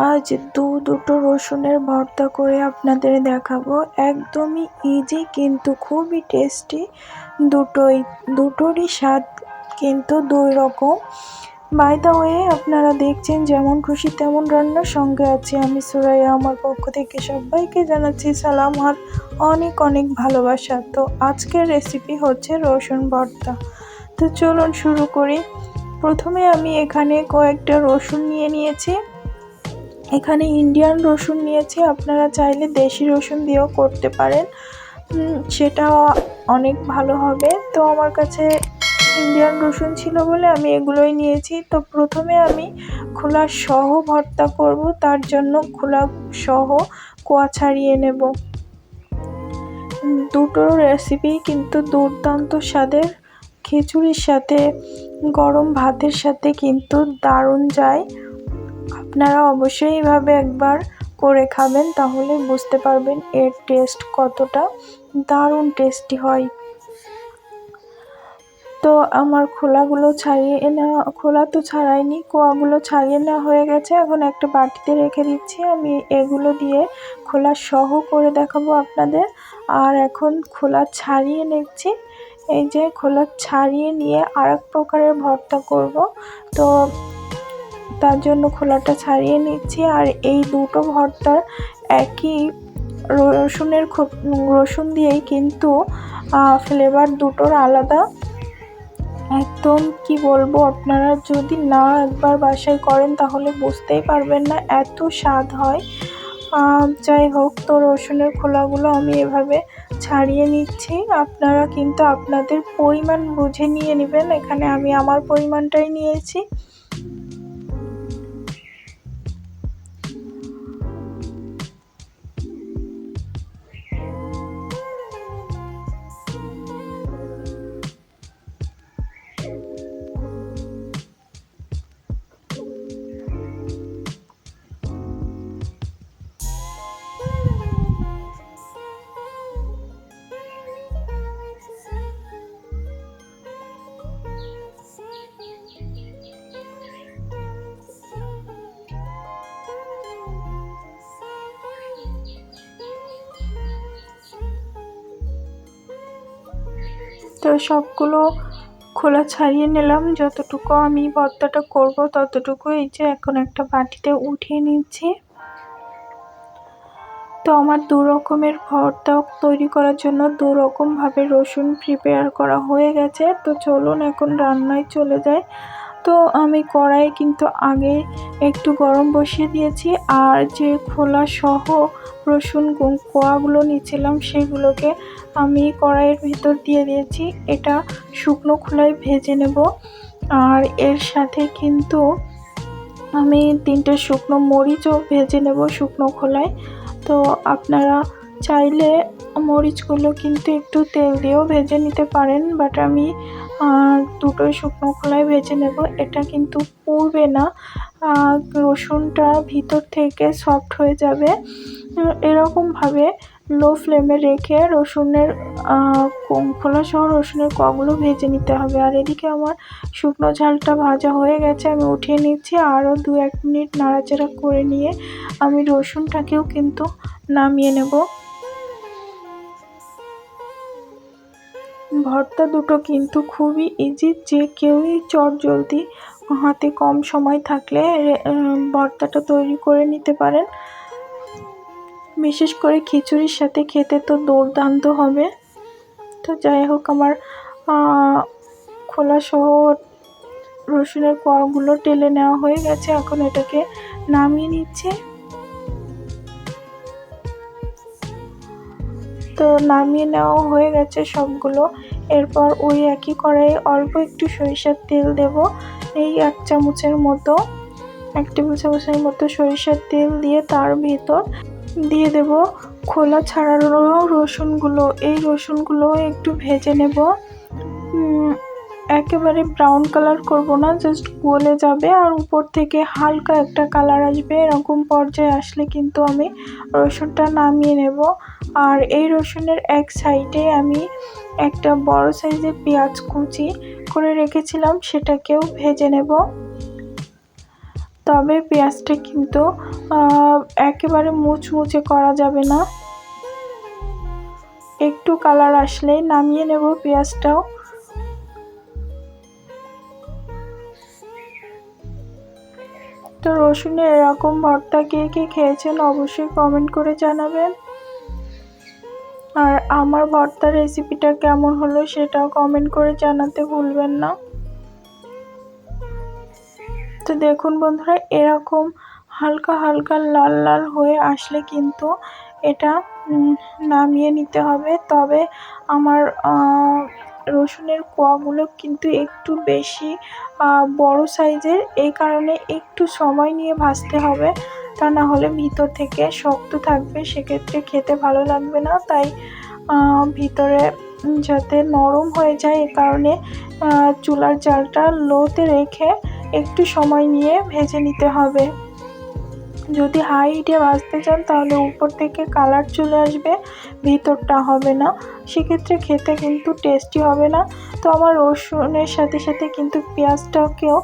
আজ দু দুটো রসুনের ভর্তা করে আপনাদের দেখাবো। একদমই ইজি কিন্তু খুবই টেস্টি দুটোই, দুটোরই স্বাদ কিন্তু দুই রকম। বাই দ্য ওয়ে আপনারা দেখছেন যেমন খুশি তেমন রান্নার সঙ্গে আছি আমি সুরাইয়া। আমার পক্ষ থেকে সবাইকে জানাচ্ছি সালাম আর অনেক অনেক ভালোবাসা। তো আজকের রেসিপি হচ্ছে রসুন ভর্তা। তো চলুন শুরু করি। প্রথমে আমি এখানে কয়েকটা রসুন নিয়ে নিয়েছি। এখানে ইন্ডিয়ান রসুন নিয়েছি, আপনারা চাইলে দেশি রসুন দিয়েও করতে পারেন। সেটা অনেক ভালো হবে। তো আমার কাছে ইন্ডিয়ান রসুন ছিল বলে আমি এগুলোই নিয়েছি। তো প্রথমে আমি খোলা সহ ভর্তা করব, তার জন্য খোলা সহ কোয়া ছাড়িয়ে নেব। দুটো রেসিপি কিন্তু দুর্দান্ত স্বাদের। খিচুড়ির সাথে, গরম ভাতের সাথে কিন্তু দারুণ যায়। আপনারা অবশ্যই এইভাবে একবার করে খাবেন, তাহলে বুঝতে পারবেন এর টেস্ট কতটা দারুণ টেস্টি হয়। তো আমার খোলাগুলো ছাড়িয়ে নেওয়া, খোলা তো ছাড়াইনি, কোয়াগুলো ছাড়িয়ে নেওয়া হয়ে গেছে। এখন একটা বাটিতে রেখে দিচ্ছি, আমি এগুলো দিয়ে খোলা সহ করে দেখাবো আপনাদের। আর এখন খোলা ছাড়িয়ে নিচ্ছি, এই যে খোলা ছাড়িয়ে নিয়ে আর এক প্রকারের ভর্তা করব। তো তার জন্য খোলাটা ছাড়িয়ে নিচ্ছি। আর এই দুটো ভর্তার একই রসুনের রসুন দিয়েই কিন্তু ফ্লেভার দুটোর আলাদা। একদম কি বলব, আপনারা যদি না একবার বাসায় করেন তাহলে বুঝতেই পারবেন না এত স্বাদ হয়। যাই হোক, তো রসুনের খোলাগুলো আমি এভাবে ছাড়িয়ে নিচ্ছি। আপনারা কিন্তু আপনাদের পরিমাণ বুঝে নিয়ে নেবেন। এখানে আমি আমার পরিমাণটাই নিয়েছি। তো সবগুলো খোলা ছাড়িয়ে নিলাম। যতটুকু আমি ভর্তাটা করব ততটুকু এই যে এখন একটা বাটিতে উঠিয়ে নিচ্ছি। তো আমার দু রকমের ভর্তা তৈরি করার জন্য দু রকমভাবে রসুন প্রিপেয়ার করা হয়ে গেছে। তো চলুন এখন রান্নায় চলে যায় তো আমি কড়াই কিন্তু আগে একটু গরম বসিয়ে দিয়েছি আর যে খোলা সহ রসুন কোয়াগুলো নিয়েছিলাম সেগুলোকে আমি কড়াইয়ের ভিতর দিয়ে দিয়েছি। এটা শুকনো খোলায় ভেজে নেব। আর এর সাথে কিন্তু আমি তিনটে শুকনো মরিচও ভেজে নেব শুকনো খোলায়। তো আপনারা চাইলে মরিচগুলো কিন্তু একটু তেল দিয়েও ভেজে নিতে পারেন বাট আমি দুটোই শুকনো খোলায় ভেজে নেব। এটা কিন্তু পুড়বে না। রসুনটা ভিতর থেকে সফট হয়ে যাবে। এরকমভাবে লো ফ্লেমে রেখে রসুনের খোলা সহ রসুনের কগুলো ভেজে নিতে হবে। আর এদিকে আমার শুকনো ঝালটা ভাজা হয়ে গেছে, আমি উঠিয়ে নিচ্ছি। আরও দু এক মিনিট নাড়াচাড়া করে নিয়ে আমি রসুনটাকেও কিন্তু নামিয়ে নেব। ভর্তা দুটো কিন্তু খুবই ইজি যে কেউই চট জলদি হাতে কম সময় থাকলে ভর্তাটা তৈরি করে নিতে পারেন। বিশেষ করে খিচুড়ির সাথে খেতে তো দুর্দান্ত হবে। তো যাই হোক আমার খোলা সহ রসুনের কোয়াগুলো টেলে নেওয়া হয়ে গেছে। এখন এটাকে নামিয়ে নিচ্ছে। তো নামিয়ে নেওয়া হয়ে গেছে সবগুলো। এরপর ওই একই কড়াইয়ে অল্প একটু সরিষার তেল দেব। এই এক চামচের মতো, এক টেবিল চামচের মতো সরিষার তেল দিয়ে তার ভেতর দিয়ে দেব খোলা ছাড়ানো রসুনগুলো। এই রসুনগুলো একটু ভেজে নেব। একেবারে ব্রাউন কালার করব না জাস্ট গলে যাবে আর উপর থেকে হালকা একটা কালার আসবে, এরকম পর্যায়ে আসলে কিন্তু আমি রসুনটা নামিয়ে নেব। আর এই রসুনের এক সাইডে আমি একটা বড় সাইজের পেঁয়াজ কুচি করে রেখেছিলাম, সেটাকেও ভেজে নেব। তবে পেঁয়াজটা কিন্তু একেবারে মুচমুচে করা যাবে না। একটু কালার আসলেই নামিয়ে নেব পেঁয়াজটাও। তো রসুনের এরকম ভর্তা কে কে খেয়েছেন অবশ্যই কমেন্ট করে জানাবেন। আর আমার ভর্তার রেসিপিটা কেমন হলো সেটাও কমেন্ট করে জানাতে ভুলবেন না। তো দেখুন বন্ধুরা, এরকম হালকা হালকা লাল লাল হয়ে আসলে কিন্তু এটা নামিয়ে নিতে হবে। তবে আমার রসুনের কোয়াগুলো কিন্তু একটু বেশি বড় সাইজের। এই কারণে একটু সময় নিয়ে ভাজতে হবে। তা না হলে ভিতর থেকে শক্ত থাকবে, সেক্ষেত্রে খেতে ভালো লাগবে না। তাই ভিতরে যাতে নরম হয়ে যায়, এ কারণে চুলার জালটা লোতে রেখে একটু সময় নিয়ে ভেজে নিতে হবে। যদি হাই হিটে ভাজতে চান, তাহলে উপর থেকে কালার চলে আসবে, ভিতরটা হবে না। সেক্ষেত্রে খেতে কিন্তু টেস্টি হবে না। তো আমার রসুনের সাথে সাথে কিন্তু পেঁয়াজটাকেও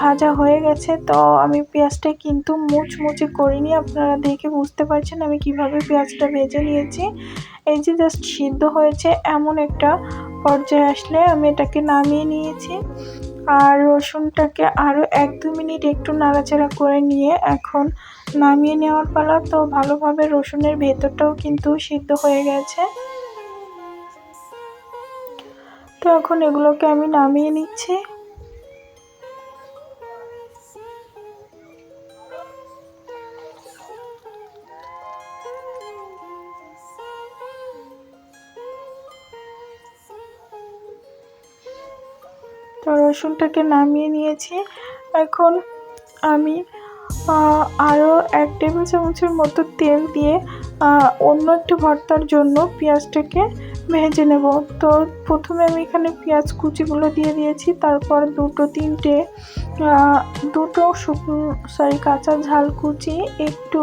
ভাজা হয়ে গেছে। তো আমি পেঁয়াজটা কিন্তু মুচমুচে করিনি, আপনারা দেখে বুঝতে পারছেন আমি কীভাবে পেঁয়াজটা ভেজে নিয়েছি। এই যে জাস্ট সিদ্ধ হয়েছে, এমন একটা পর্যায়ে আসলে আমি এটাকে নামিয়ে নিয়েছি। আর রসুনটাকে আরও এক দু মিনিট একটু নাড়াচাড়া করে নিয়ে এখন নামিয়ে নেওয়ার পালা। তো ভালোভাবে রসুনের ভেতরটাও কিন্তু সিদ্ধ হয়ে গেছে। তো এখন এগুলোকে আমি নামিয়ে নিচ্ছি। তো রসুনটাকে নামিয়ে নিয়েছি। এখন আমি আরও এক টেবিল চামচের মতো তেল দিয়ে অন্য একটা ভর্তার জন্য পেঁয়াজটাকে ভেজে নেব। তো প্রথমে আমি এখানে পেঁয়াজ কুচিগুলো দিয়ে দিয়েছি, তারপর দুটো তিনটে দুটো শুকনো সরি কাঁচা ঝাল কুচি, একটু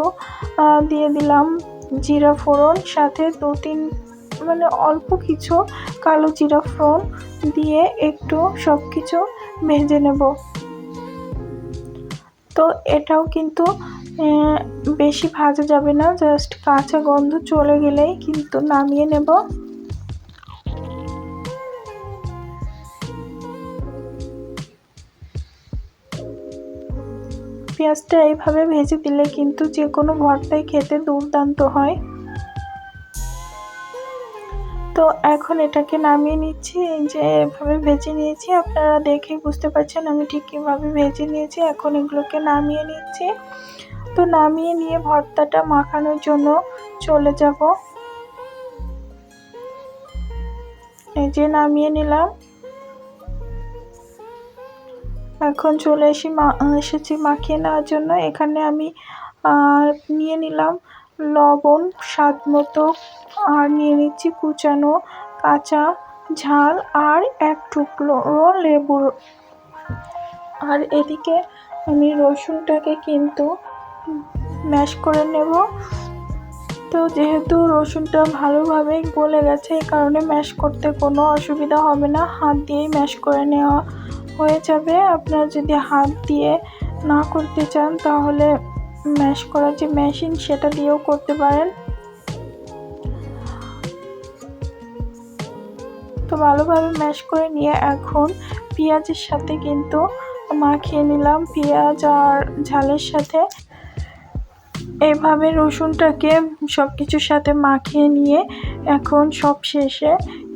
দিয়ে দিলাম জিরা ফোড়ন, সাথে দু তিন মানে অল্প কিছু কালো জিরা ফোড়ন দিয়ে একটু সব কিছু ভেজে নেব। তো এটাও কিন্তু বেশি ভাজা যাবে না জাস্ট কাঁচা গন্ধ চলে গেলেই কিন্তু নামিয়ে নেব। পেঁয়াজটা এইভাবে ভেজে দিলে কিন্তু যে কোনো ভর্তায় খেতে দুর্দান্ত হয়। তো এখন এটাকে নামিয়ে নিচ্ছি, এই যে এভাবে ভেজে নিয়েছি। আপনারা দেখেই বুঝতে পারছেন আমি ঠিক কীভাবে ভেজে নিয়েছি। এখন এগুলোকে নামিয়ে নিচ্ছি। তো নামিয়ে নিয়ে ভর্তাটা মাখানোর জন্য চলে যাব। এই যে নামিয়ে নিলাম। এখন চলে এসি মা, এসেছি মাখিয়ে নেওয়ার জন্য। এখানে আমি নিয়ে নিলাম লবণ, স্বাদ মতো। আর নিয়ে নিচ্ছি কুচানো কাঁচা ঝাল আর এক টুকরো লেবুর আর এদিকে আমি রসুনটাকে কিন্তু ম্যাশ করে নেব। তো যেহেতু রসুনটা ভালোভাবে গলে গেছে এই কারণে ম্যাশ করতে কোনো অসুবিধা হবে না। হাত দিয়েই ম্যাশ করে নেওয়া হয়ে যাবে। আপনারা যদি হাত দিয়ে না করতে চান, তাহলে ম্যাশ করার যে মেশিন সেটা দিয়েও করতে পারেন। তো ভালোভাবে ম্যাশ করে নিয়ে এখন পেঁয়াজের সাথে কিন্তু মাখিয়ে নিলাম। পেঁয়াজ আর ঝালের সাথে এভাবে রসুনটাকে সব কিছুর সাথে মাখিয়ে নিয়ে এখন সব শেষে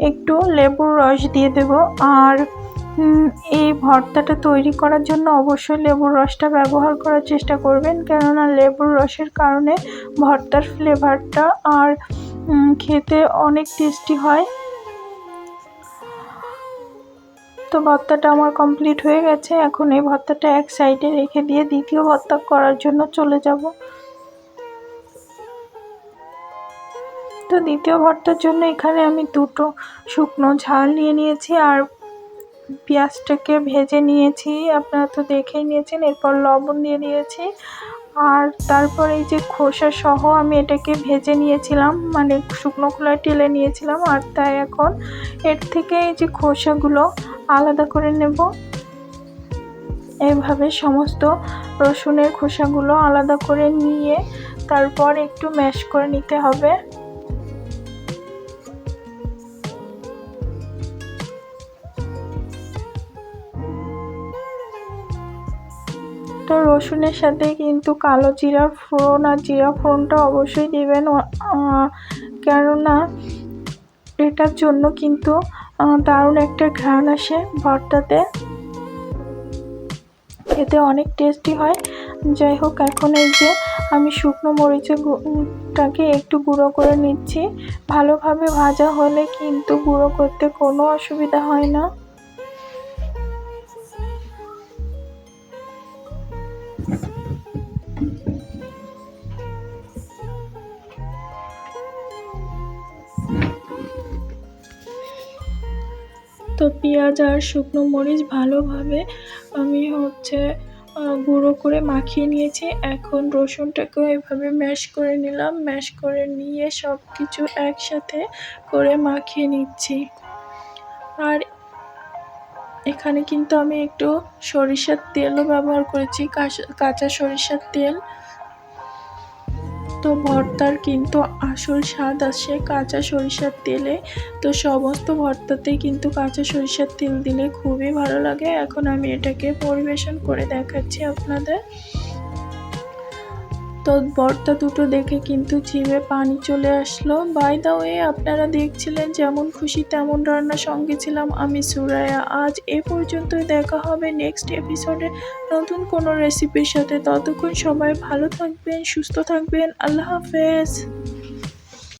একটু লেবুর রস দিয়ে দেব। আর এই ভর্তাটা তৈরি করার জন্য অবশ্যই লেবুর রসটা ব্যবহার করার চেষ্টা করবেন। কেননা লেবুর রসের কারণে ভর্তার ফ্লেভারটা আর খেতে অনেক টেস্টি হয়। তো ভর্তাটা আমার কমপ্লিট হয়ে গেছে। এখন এই ভর্তাটা এক সাইডে রেখে দিয়ে দ্বিতীয় ভর্তা করার জন্য চলে যাব। তো দ্বিতীয় ভর্তার জন্য এখানে আমি দুটো শুকনো ঝাল নিয়ে নিয়েছি। আর পেঁয়াজটাকে ভেজে নিয়েছি, আপনারা তো দেখেই নিয়েছেন, এরপর লবণ দিয়ে দিয়েছি। আর তারপর এই যে খোসা সহ আমি এটাকে ভেজে নিয়েছিলাম মানে শুকনো খোলায় টেলে নিয়েছিলাম, আর তাই এখন এর থেকে এই যে খোসাগুলো আলাদা করে নেব। এভাবে সমস্ত রসুনের খোসাগুলো আলাদা করে নিয়ে তারপর একটু ম্যাশ করে নিতে হবে। তো রসুনের সাথে কিন্তু কালো জিরা ফোড়ন আর জিরা ফোড়নটা অবশ্যই দেবেন। কেননা এটার জন্য কিন্তু দারুণ একটা ঘ্রাণ আসে ভর্তাতে। খেতে অনেক টেস্টি হয়। যাই হোক, এখন এই যে আমি শুকনো মরিচের টাকে একটু গুঁড়ো করে নিচ্ছি। ভালোভাবে ভাজা হলে কিন্তু গুঁড়ো করতে কোনো অসুবিধা হয় না। তো পেঁয়াজ আর শুকনো মরিচ ভালোভাবে আমি হচ্ছে গুঁড়ো করে মাখিয়ে নিয়েছি। এখন রসুনটাকেও এভাবে ম্যাশ করে নিলাম। ম্যাশ করে নিয়ে সব কিছু একসাথে করে মাখিয়ে নিচ্ছি। আর এখানে কিন্তু আমি একটু সরিষার তেলও ব্যবহার করেছি কাঁচা- সরিষার তেল। তো ভর্তার কিন্তু আসল স্বাদ আসে কাঁচা সরিষার তেলে। তো সমস্ত ভর্তাতেই কিন্তু কাঁচা সরিষার তেল দিলে খুবই ভালো লাগে। এখন আমি এটাকে পরিবেশন করে দেখাচ্ছি আপনাদের। তো বর্তা দুটো দেখে কিন্তু জিভে পানি চলে আসলো। বাই দা ওয়ে আপনারা দেখছিলেন যেমন খুশি তেমন রান্না সঙ্গে ছিলাম আমি সুরায়া আজ এ পর্যন্তই দেখা হবে নেক্সট এপিসোডে নতুন কোনো রেসিপির সাথে। ততক্ষণ সবাই ভালো থাকবেন, সুস্থ থাকবেন। আল্লাহ হাফেজ।